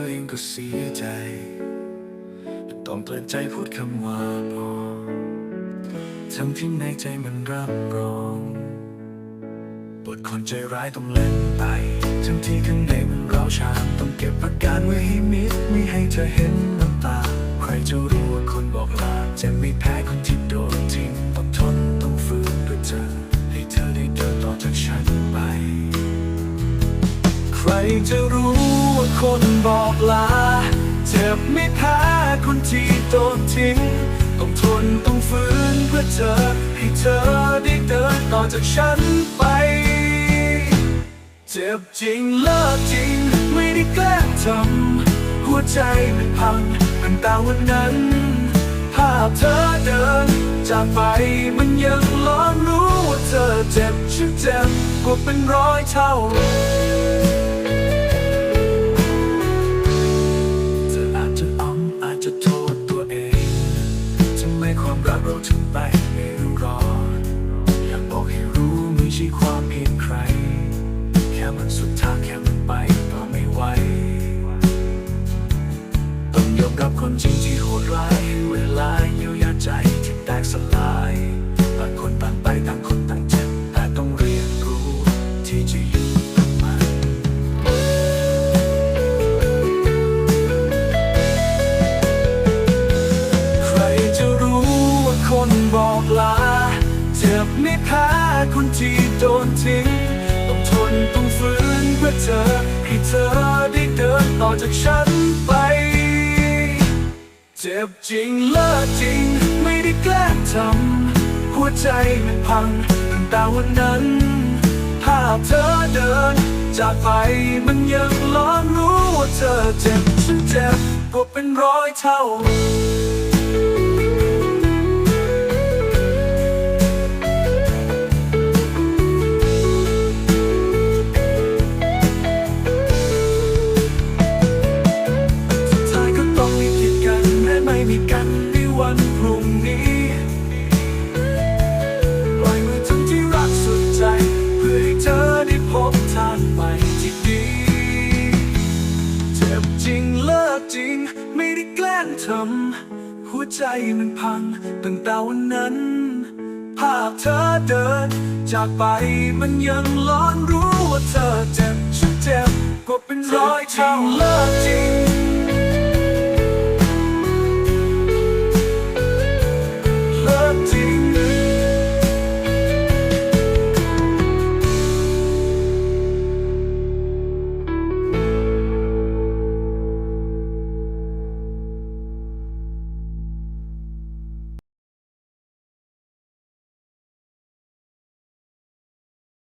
อเองก็เสียใจแต่ต้องเปลี่ยนใจพูดคำว่าพอทั้งที่ในใจมันรับรองบทคนใจร้ายต้องเล่นไป ทั้งที่ข้างในมันร้าวชามต้องเก็บอาการไว้ให้มิดไม่ให้เธอเห็นน้ำตา ใครจะรู้ว่าคนบอกลาจะไม่แพ้คนที่โดนทิ้งต้องทนต้องฝืนเพื่อเธอให้เธอได้เดินต่อจากฉันไป ใครจะรู้ คนบอกลาเจ็บไม่แพ้คนที่โดนทิ้ง ต้องทนต้องฝืนเพื่อเธอ ให้เธอได้เดินต่อจากฉันไปเจ็บจริงเลิกจริง ไม่ได้แกล้งทำหัวใจมันพังตั้งแต่วันนั้น ภาพเธอเดินจากไปมันยังร้อนรู้ว่าเธอเจ็บฉันเจ็บกว่าเป็นร้อยเท่า ความรักเราถึงไปไม่รอดอยากบอกให้รู้ไม่ใช่ความผิดใคร แค่มันสุดทางแค่มันไปต่อไม่ไหวต้องยอมรับคนจริงที่โหดร้าย ไม่แพ้คนที่โดนทิ้ง ต้องทนต้องฝืนเพื่อเธอ ให้เธอได้เดินต่อจากฉันไป เจ็บจริงเลิกจริง ไม่ได้แกล้งทำหัวใจมันพังตั้งแต่วันนั้นภาพเธอเดิน จากไปมันยังร้อนรู้ว่าเธอเจ็บฉันเจ็บกว่าเป็นร้อยเท่า มีกันในวันพรุ่งนี้ปล่อยมือทั้งที่รักสุดใจ เพื่อให้เธอได้พบทางไปที่ดีเจ็บจริงเลิกจริง ไม่ได้แกล้งทำหัวใจมันพังตั้งแต่วันนั้นภาพเธอเดิน จากไปมันยังร้อนรู้ว่าเธอเจ็บฉันเจ็บกว่าเป็นร้อยเท่าเลิกจริง